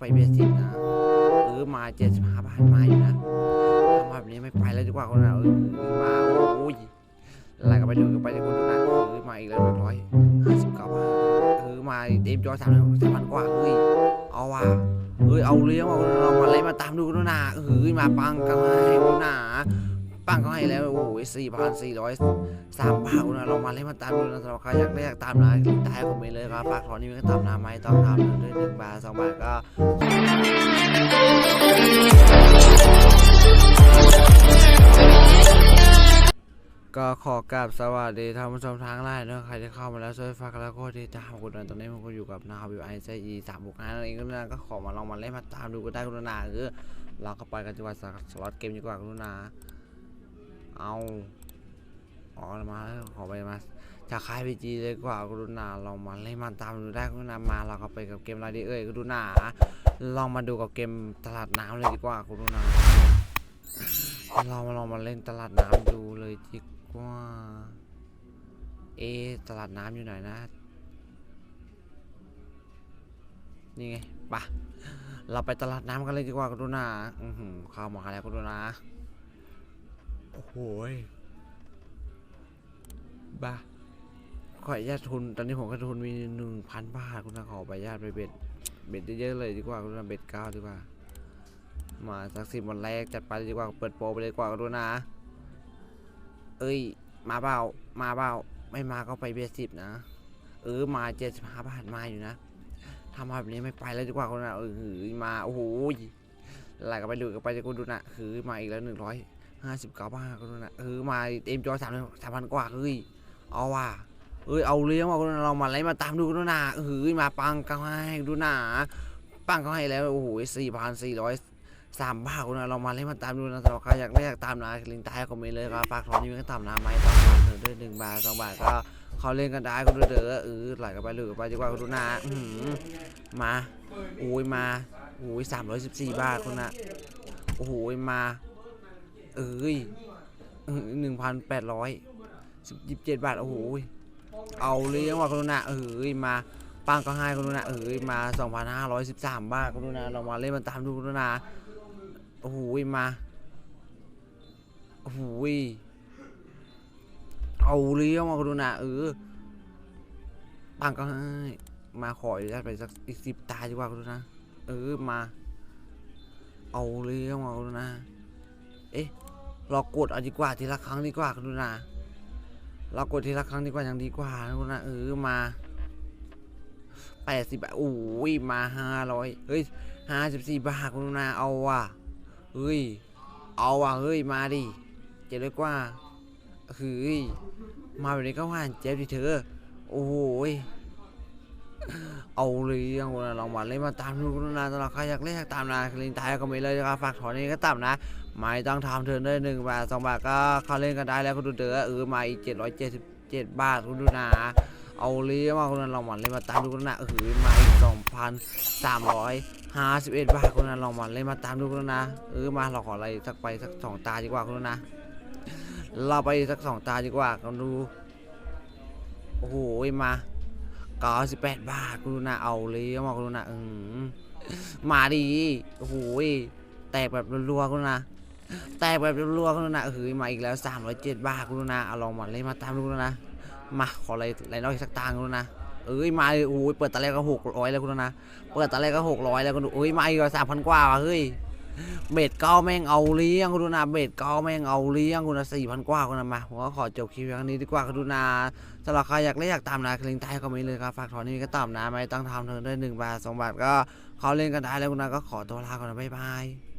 ไปเบสิกนะเออมาเจ็ดสิบห้าบาทมาอยู่นะทำแบบนี้ไม่ไปแล้วดีกว่าคนละเออเออมาโอ้ยอะไรก็ไปดูกันไปเลยคนละเออมาอีกแล้วหนึ่งร้อยห้าสิบเก้าบาทเออมาเต็มจอสามสามพันกว่าเฮ้ยเอาว่ะเอ้ยเอาเลี้ยงเอาเรามาเลยมาตามดูกันนะเออมาปังกันให้คนหนา ปังก็ให้แล้ว โอ้ยสี่พันสี่ร้อยสามบาทนะเรามาเล่นมาตามดูนะสำหรับใครอยากได้อยากตามนะคลิกใต้คอมเมนต์เลยครับฝากถอนนี้มันก็ตามนะไม่ต้องทำด้วยหนึ่งบาทสองบาทก็ก็ขอกราบสวัสดีท่านผู้ชมทางไลน์นะใครที่เข้ามาแล้วช่วยฝากแล้วก็ติดตามกดดันตอนนี้มันก็อยู่กับนาวิวไอซีอีสามบุกงานั่นเองก็นะก็ขอมาลองมาเล่นมาตามดูก็ได้กรุณาคือเราก็ไปกันจังหวัดสล็อตเกมดีกว่ากรุณา เอาออมาแล้วขอไปมาจากค่ายพีจีเลยกว่ากรุณาลองมาเล่นมาตามดูได้กรุณามาเราก็ไปกับเกมอะไรดีเอ่ยกรุณาลองมาดูกับเกมตลาดน้ำเลยดีกว่ากรุณาเรามาลองมาเล่นตลาดน้ำดูเลยดีกว่า เอตลาดน้ำอยู่ไหนนะ นี่ไงปะเราไปตลาดน้ำกันเลยดีกว่ากรุณาอือเข้ามาแล้วกรุณา โอ้โหบ้าขออนุญาตทุน ตอนนี้ผมก็ทุนมีหนึ่งพันบาทคุณนาขอใบอนุญาตไปเบ็ด เบ็ดเยอะๆเลยดีกว่าคุณนาเบ็ดเก้าดีกว่า มาสักสิบวันแรกจัดไปดีกว่า เปิดโปรไปเลยกว่ากรุณาเอ้ย มาเปล่า มาเปล่า ไม่มาก็ไปเบียสิบนะ เออ มาเจ็ดสิบห้าบาทมาอยู่นะทำแบบนี้ไม่ไปแล้วดีกว่าคนน่ะเออมา โอ้โหยอะไรก็ไปดูกันไปจะกูดูนะคือมาอีกแล้วหนึ่งร้อย ห้าสิบเก้าบาทก็ดูนะเออมาเต็มจอสามสามพันกว่าเฮ้ยเอาว่ะเอ้ยเอาเลี้ยงมาคนน่ะเรามาอะไรมาตามดูกันดูนะเออมาปังกันให้ดูนะปังก็ให้แล้วโอ้โหสี่พันสี่ร้อยสามบาทคุณนะเรามาเล่นมาตามดูนะสำหรับใครอยากได้อยากตามนะลิงก์ใต้คอมเมนต์เลยครับฝากถอนนี้มันก็ตามนะไม่ต้องตามเธอด้วยหนึ่งบาทสองบาทก็เขาเล่นกันได้ก็ดูเด้อเออไหลกันไปเลยกันไปดีกว่าคุณนะอื้อหือมาโอ้ยมาโอ้ยสามร้อยสิบสี่บาทคุณนะโอ้โหมา เอ้ยหนึ่งพันแปดร้อยสิบยี่สิบเจ็ดบาท โอ้โห เอาเลยงว่ะคุณดูนะเอ้ย มาปังก็ให้คุณดูนะเอ้ย มาสองพันห้าร้อยสิบสามบาทคุณดูนะเรามาเล่นมาตามดูคุณดูนะโอ้โห มา โอ้โห เอาเลี้ยวมาดูนะเออปังก็ให้มาขออนุญาตไปสักอีกสิบตาดีกว่าดูนะ เออมา เอาเลี้ยวมาดูนะ เอ๊ะ เรากดเอาดีกว่าทีละครั้งดีกว่าดูนะเรากดทีละครั้งดีกว่ายังดีกว่าดูนะเออมาแปดสิบบาทโอ้ยมาห้าร้อยเฮ้ยห้าสิบสี่บาทคุณนาเอาว่ะเฮ้ยเอาว่ะเฮ้ยมาดิเจ็บเลยกว่าเฮ้ยมาแบบนี้ก็ว่านเจ็บดิเธอโอ้โหย เอาเลยยังคนลองมาเล่นมาตามดูกันนะสำหรับใครอยากเล่นอยากตามนะลิงก์ใต้ก็มีเลยนะครับฝากถอนนี้ก็ตามนะไม่ต้องทำเทินได้หนึ่งบาทสองบาทก็เข้าเล่นกันได้แล้วคุณดูเด้อเออมาอีกเจ็ดร้อยเจ็ดสิบเจ็ดบาทคุณดูนะเอาเลยมาคนนั้นลองมาเล่นมาตามดูกันนะเออมาอีกสองพันสามร้อยห้าสิบเอ็ดบาทคนนั้นลองมาเล่นมาตามดูกันนะเออมาเราขออะไรสักไปสักสองตาดีกว่าคนนั้นะเราไปสักสองตาดีกว่ากันดูโอ้โหมา ก้าสิบแปดบาทคุณนะเอาเลยมาคุณนะอืมมาดีโอ้โหแตกแบบรัวๆคุณนะแตกแบบรัวๆคุณนะเออมาอีกแล้วสามร้อยเจ็ดบาทคุณนะเอาลองมาเล่นมาตามดูกันนะมาขออะไรอะไรน้อยสักตังค์คุณนะเอ้ยมาโอ้ยเปิดตาแรกก็หกร้อยแล้วคุณนะเปิดตอนแรกก็หกร้อยแล้วก็ดูเอ้ยมาอีกสามพันกว่าเฮ้ย เบ็ดเก้าแม่งเอาเลี้ยงคุณดูนาเบ็ดเก้าแม่งเอาเลี้ยงคุณนะสี่พันกว่าคุณนะมาผมก็ขอจบคลิปครั้งนี้ดีกว่าคุณดูนาสำหรับใครอยากเล่นอยากตามนะคลิงใต้ก็มีเลยครับฝากถอนนี้ก็ตามนะไม่ต้องทำเธอได้หนึ่งบาทสองบาทก็เขาเล่นกันได้แล้วคุณนะก็ขอตัวลาก่อนนะบ๊ายบาย